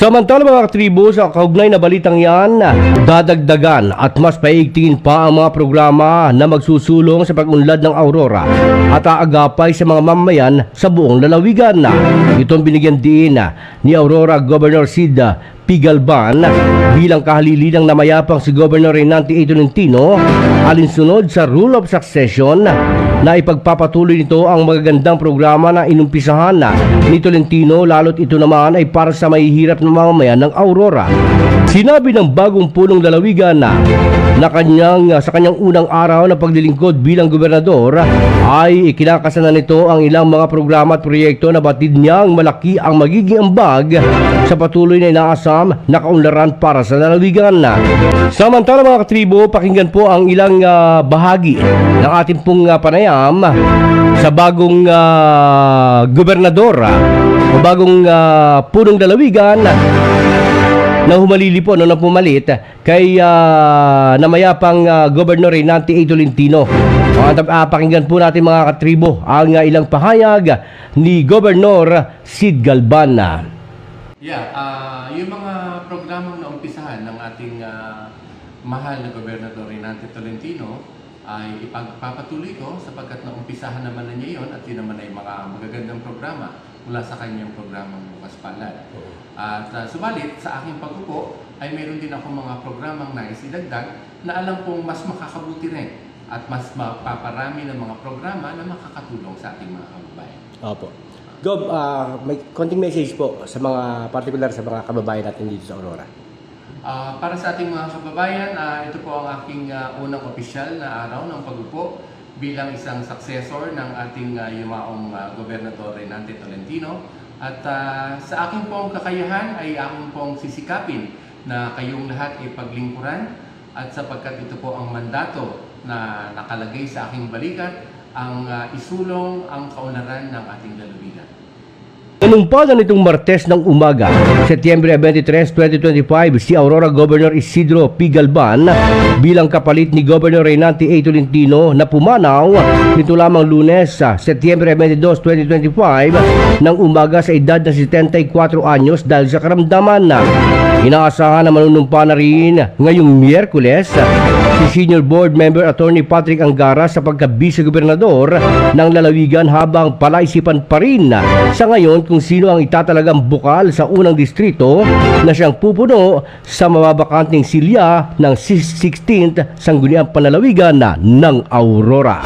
Samantala mga katribo sa kaugnay na balitang yan, dadagdagan at mas paigtingin pa ang mga programa na magsusulong sa pag-unlad ng Aurora at aagapay sa mga mamayan sa buong lalawigan. Itong binigyan din ni Aurora Governor Sid Pigalban bilang kahalilinang na mayapang si Governor Renante A. Tolentino alinsunod sa Rule of Succession na ipagpapatuloy nito ang magagandang programa na inumpisahan na ni Tolentino lalo't ito naman ay para sa mahihirap na mamamayan ng Aurora. Sinabi ng bagong punong lalawigan na na kanyang, sa kanyang unang araw na paglilingkod bilang gobernador ay ikinakasana nito ang ilang mga programa at proyekto na batid niyang malaki ang magiging ambag sa patuloy na inaasam na kaunlaran para sa lalawigan. Samantala mga katribo, pakinggan po ang ilang ah, bahagi ng ating pong ah, panayam sa bagong ah, gobernador ah, o bagong ah, punong lalawigan na humalili po no, na pumalit kay ah, namayapang uh, Governor Renante A. Tolentino. Uh, pakinggan po natin mga katribo ang ah, ilang pahayag ni Governor Sid Galban. Yeah, ah yung mga programang naumpisahan ng ating ah, mahal na Gobernador Renante Tolentino ay ipagpapatuloy ko sapagkat naumpisahan naman na niya yon at yun naman ay mga magagandang programa mula sa kanyang programang Bukas Palad. At ah, subalit, sa aking pagkupo ay meron din ako mga programang nais idagdag na alam kong mas makakabuti rin at mas mapaparami ng mga programa na makakatulong sa ating mga kababayan. Opo. Gob, ah, may konting message po sa mga particular sa mga kababayan natin dito sa Aurora. Ah, para sa ating mga kababayan, ah, ito po ang aking ah, unang opisyal na araw ng pag-upo bilang isang successor ng ating uh, yumaong ah, Gobernador Renante Tolentino. At ah, sa aking pong kakayahan ay aking pong sisikapin na kayong lahat ay paglingkuran at sapagkat ito po ang mandato na nakalagay sa aking balikat ang ah, isulong ang kaunlaran ng ating lalawigan. Inumpala nitong Martes ng umaga, Setyembre 23, 2025, si Aurora Governor Isidro P. Galban bilang kapalit ni Governor Renante A. Tolentino na pumanaw nito lamang lunes sa Setyembre 22, 2025 ng umaga sa edad na 74 anyos dahil sa karamdaman na inaasahan na manunumpa na rin ngayong Miyerkules si Senior Board Member Attorney Patrick Angara sa pagka-vice-gobernador ng lalawigan habang palaisipan pa rin sa ngayon kung sino ang itatalagang bukal sa unang distrito na siyang pupuno sa mababakanting silya ng 16th Sangguniang Panlalawigan ng Aurora.